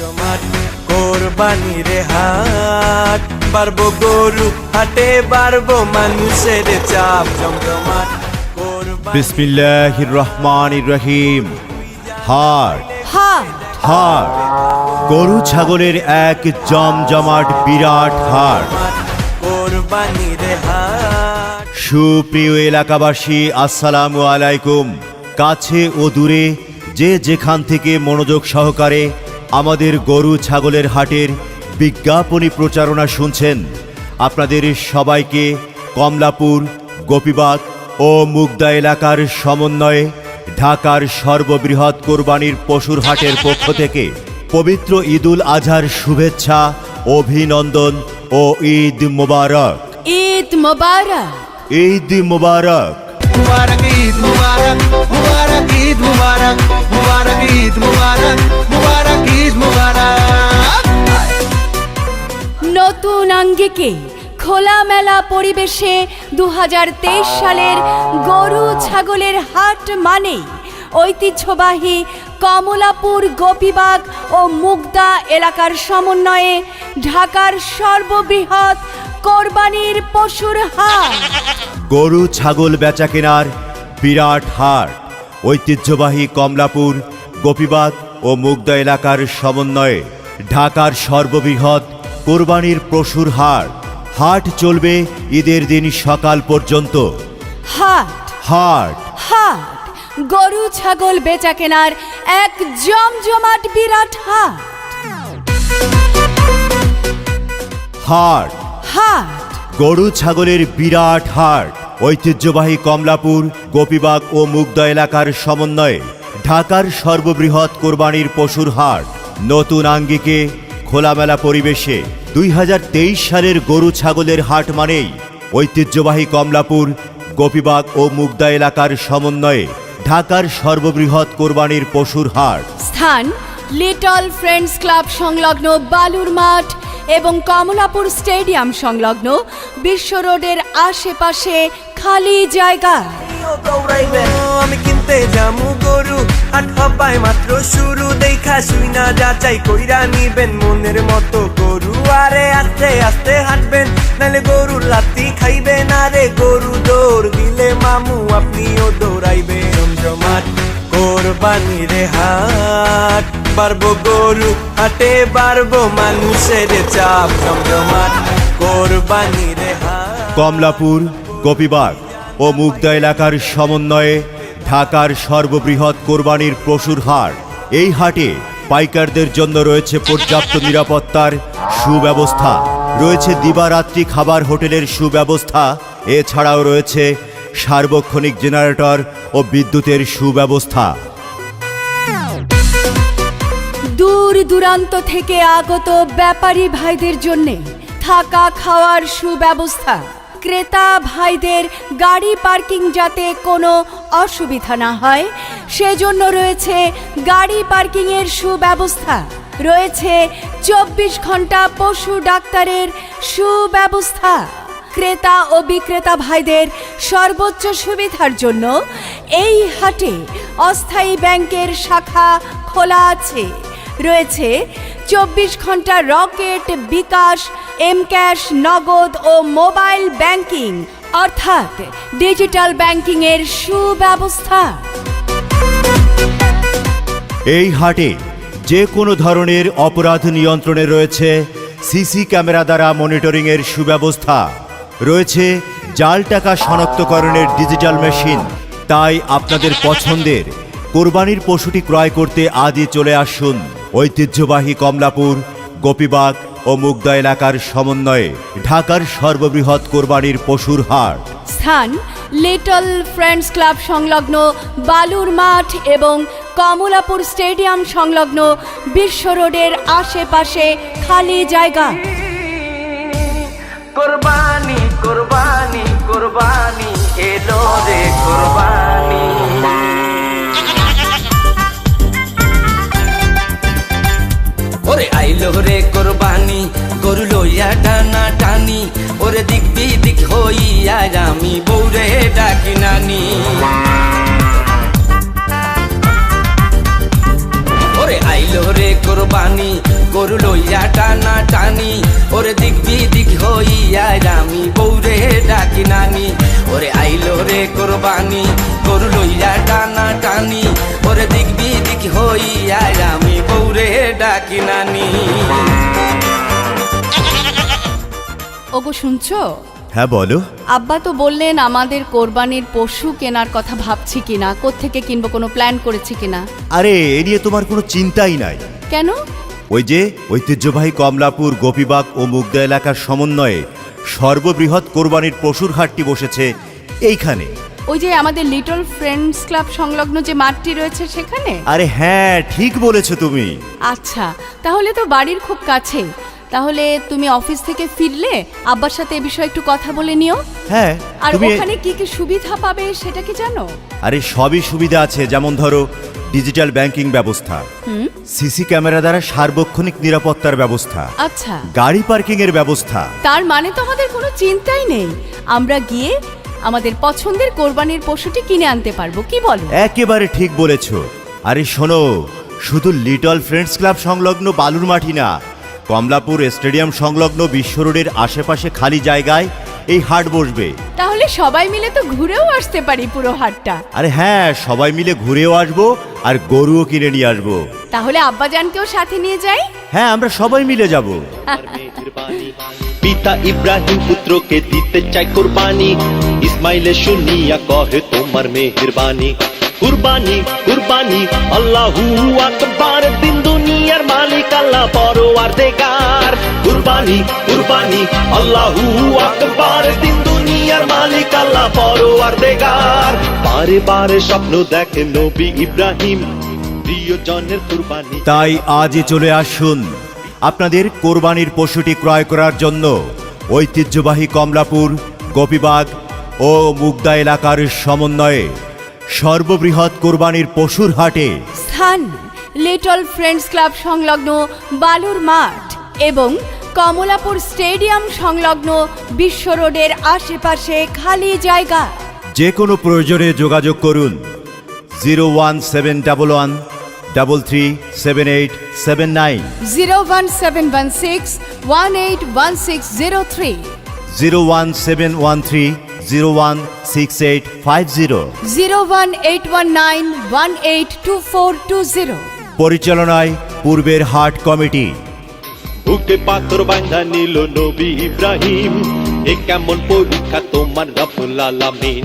জমাট কোরবানির হাট বাড়বো গরু হাটে বাড়বো মানুষের চাপ। জমজমাট কোরবানি বিসমিল্লাহির রহমানির রহিম। হাট হাট। হাট। গরু ছাগলের এক জমজমাট বিরাট হাট। সুপ্রিয় এলাকাবাসী আসসালামু আলাইকুম। কাছে ও দূরে যে যেখান থেকে মনোযোগ সহকারে আমাদের গরু ছাগলের হাটের বিজ্ঞাপনী প্রচারণা শুনছেন আপনাদের সবাইকে কমলাপুর গোপীবাগ ও মুগদা এলাকার সমন্বয়ে ঢাকার সর্ববৃহৎ কোরবানির পশুর হাটের পক্ষ থেকে পবিত্র ঈদুল আজহার শুভেচ্ছা অভিনন্দন ও ঈদ মোবারক। ঈদ মোবারক। ঈদ মুবারক। ঈদ মুবারক মুবারক ঈদ মুবারক মুবারক ঈদ মুবারক ঈদ মুবারক। নতুন আঙ্গিকে খোলামেলা পরিবেশে দু হাজার তেইশ সালের গরু ছাগলের হাট মানে ঐতিহ্যবাহী কমলাপুর গোপীবাগ ও মুগদা এলাকার সমন্বয়ে ঢাকার সর্ববৃহৎ কোরবানির পশুর হাট। গরু ছাগল বেচা কেনার বিরাট হাট ঐতিহ্যবাহী কমলাপুর গোপীবাগ ও মুগ্ধ এলাকার সমন্বয়ে ঢাকার সর্ববৃহৎ কোরবানির পশুর হাট। হাট চলবে ঈদের দিন সকাল পর্যন্ত। হাট। হাট। হাট। গরু ছাগল বেচা কেনার এক জমজমাট বিরাট হাট। হাট। হাট। গরু ছাগলের বিরাট হাট। ঐতিহ্যবাহী কমলাপুর, গোপীবাগ ও মুগদা এলাকার সমন্বয়ে ঢাকার সর্ববৃহৎ কোরবানির পশুর হাট নতুন আঙ্গিকে খোলামেলা পরিবেশে দুই হাজার তেইশ সালের গরু ছাগলের হাট মানেই ঐতিহ্যবাহী কমলাপুর, গোপীবাগ ও মুগদা এলাকার সমন্বয়ে ঢাকার সর্ববৃহৎ কোরবানির পশুর হাট। স্থান লিটল ফ্রেন্ডস ক্লাব সংলগ্ন বালুর মাঠ এবং কমলাপুর স্টেডিয়াম সংলগ্ন বিশ্ব রোডের আশেপাশে খালি জায়গা। আমি কিনতে যামু গরু। হাট হবাই মাত্র শুরু। দেখা শুই না যাচাই কইরা নিবেন মনের মতো গরু। আরে আস্তে আস্তে হাঁটবেন নালে গরু লাত্তি খাইবেন। আরে গরু দৌড় দিলে মামু আপনিও দৌড়াইবে জমজমাট রে হাট। বাড়বো গরু হাটে বাড়বো মানুষের চাপ। জমজমাট রে হাট। কমলাপুর গোপীবাগ ও মুগদা এলাকার সমন্বয়ে ঢাকার সর্ববৃহৎ কোরবানির পশুর হাট। এই হাটে পাইকারদের জন্য রয়েছে পর্যাপ্ত নিরাপত্তার সুব্যবস্থা। রয়েছে দিবারাত্রি খাবার হোটেলের সুব্যবস্থা। এছাড়াও রয়েছে সার্বক্ষণিক জেনারেটর ও বিদ্যুতের সুব্যবস্থা। দূর দূরান্ত থেকে আগত ব্যাপারী ভাইদের জন্য থাকা খাওয়ার সুব্যবস্থা। ক্রেতা ভাইদের গাড়ি পার্কিং যাতে কোনো অসুবিধা না হয়, সেজন্য রয়েছে গাড়ি পার্কিংয়ের সুব্যবস্থা। রয়েছে চব্বিশ ঘণ্টা পশু ডাক্তারের সুব্যবস্থা। ক্রেতা ও বিক্রেতা ভাইদের সর্বোচ্চ সুবিধার জন্য এই হাটে অস্থায়ী ব্যাংকের শাখা খোলা আছে। রয়েছে। চব্বিশ ঘণ্টা রকেট, বিকাশ এম ক্যাশ নগদ ও মোবাইল ব্যাংকিং, অর্থাৎ ডিজিটাল ব্যাংকিংয়ের সুব্যবস্থা। এই হাটে যে কোনো ধরনের অপরাধ নিয়ন্ত্রণে রয়েছে সিসি ক্যামেরা দ্বারা মনিটরিংয়ের সুব্যবস্থা। রয়েছে জাল টাকা শনাক্তকরণের ডিজিটাল মেশিন। তাই আপনাদের পছন্দের কোরবানির পশুটি ক্রয় করতে আজই চলে আসুন। ঐতিহ্যবাহী কমলাপুর গোপীবাগ ও মুগদা এলাকার সমন্বয়ে ঢাকার সর্ববৃহৎ কোরবানির পশুর হাট। স্থান লিটল ফ্রেন্ডস ক্লাব সংলগ্ন বালুর মাঠ এবং কমলাপুর স্টেডিয়াম সংলগ্ন বিশ্ব রোডের আশেপাশে খালি জায়গা। কোরবানি কোরবানি কোরবানি। কোরবানি গরু লইয়া টানা টানি ওরে দিক বিদিক হইয়া আমি বৌরে ডাকি নানি ওরে আইলো রে কোরবানি গরু লইয়া টানা টানি ওরে দিক বিদিক হইয়া আমি বৌরে ডাকি নানি। ওগো শুনছো? হ্যাঁ বলো। আব্বা তো বললেন আমাদের কোরবানির পশু কেনার কথা ভাবছি কিনা কোত্থেকে কিনবো কোনো প্ল্যান করেছি কিনা? আরে এ নিয়ে তোমার কোনো চিন্তাই নাই। কেন? ওই যে ঐতিহ্যবাহী কমলাপুর গোপীবাগ ও মুগদা এলাকার সমন্বয়ে সর্ববৃহৎ কোরবানির পশুর হাটটি বসেছে এইখানে। ওই যে আমাদের লিটল ফ্রেন্ডস ক্লাব সংলগ্ন যে মাঠটি রয়েছে সেখানে? আরে হ্যাঁ ঠিক বলেছ তুমি। আচ্ছা তাহলে তো বাড়ির খুব কাছে তাহলে তুমি অফিস থেকে ফিরলে আব্বার সাথে এ বিষয়ে একটু কথা বলে নিও। হ্যাঁ আর তুমি ওখানে কি কি সুবিধা পাবে সেটা কি জানো? আরে সবই সুবিধা আছে। যেমন ধরো ডিজিটাল ব্যাংকিং ব্যবস্থা। সিসি ক্যামেরা দ্বারা সার্বক্ষণিক নিরাপত্তার ব্যবস্থা। আচ্ছা। গাড়ি পার্কিং এর ব্যবস্থা। তার মানে তো আমাদের কোনো চিন্তাই নেই। আমরা গিয়ে আমাদের পছন্দের কোরবানির পশুটি কিনে আনতে পারব কি বলো? একেবারে ঠিক বলেছ। আরে শোনো শুধু লিটল ফ্রেন্ডস ক্লাব সংলগ্ন বালুর মাটি না কমলাপুর স্টেডিয়াম সংলগ্ন বিশ্ব রোডের আশেপাশে খালি জায়গায় এই হাট বসবে। তাহলে সবাই মিলে তো ঘুরেও আসতে পারি পুরো হাটটা। আরে হ্যাঁ সবাই মিলে ঘুরেও আসব আর গরুও কিনে নিয়ে আসব। তাহলে আব্বাজানকেও সাথে নিয়ে যাই? হ্যাঁ আমরা সবাই মিলে যাব। পিতা ইব্রাহিম পুত্রকে দিতে চাই কোরবানি। ইসমাইলে শুনিয়া কহে তোমার মেহেরবানি। কুরবানি কুরবানি আল্লাহু আকবার। দিন দুনিয়ার মালিক আল্লাহ পরওয়ার দেগার কুরবানি কুরবানি আল্লাহু আকবার। দিন দুনিয়ার মালিক আল্লাহ পরওয়ার দেগার বারে বারে স্বপ্ন দেখে নবী ইব্রাহিম প্রিয়জনের কুরবানি। তাই আজই চলে আসুন আপনাদের কোরবানির পশুটি ক্রয় করার জন্য ঐতিহ্যবাহী কমলাপুর গোপীবাগ ও মুগদা এলাকার সমন্বয়ে সর্ববৃহৎ কোরবানির পশুর হাটে স্থান লিটল ফ্রেন্ডস ক্লাব সংলগ্ন বালুর মাঠ এবং কমলাপুর স্টেডিয়াম সংলগ্ন বিশ্ব রোডের আশেপাশে খালি জায়গা। যে কোনো প্রয়োজনে যোগাযোগ করুন। Zero one seven double one double three seven eight seven nine. Zero one seven one six one eight one six zero three. Zero one seven one three zero one six eight five zero. Zero one eight one nine one eight two four two zero. পরিচালনায় পূর্বের হাট committee. বুকে পাথর বাঁধা নিল নবী ইব্রাহিম। এ কেমন পরীক্ষা তোমার রব্বুল আলামিন?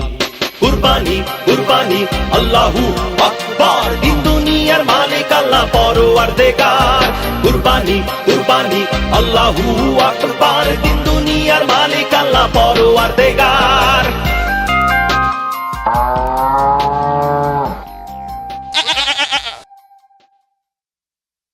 কুরবানি কুরবানি, আল্লাহু আকবার। দিন দুনিয়ার মালিক, আল্লাহ পরওয়ার দেগার কুরবানি কুরবানি, আল্লাহু আকবার। দিন দুনিয়ার মালিক, আল্লাহ পর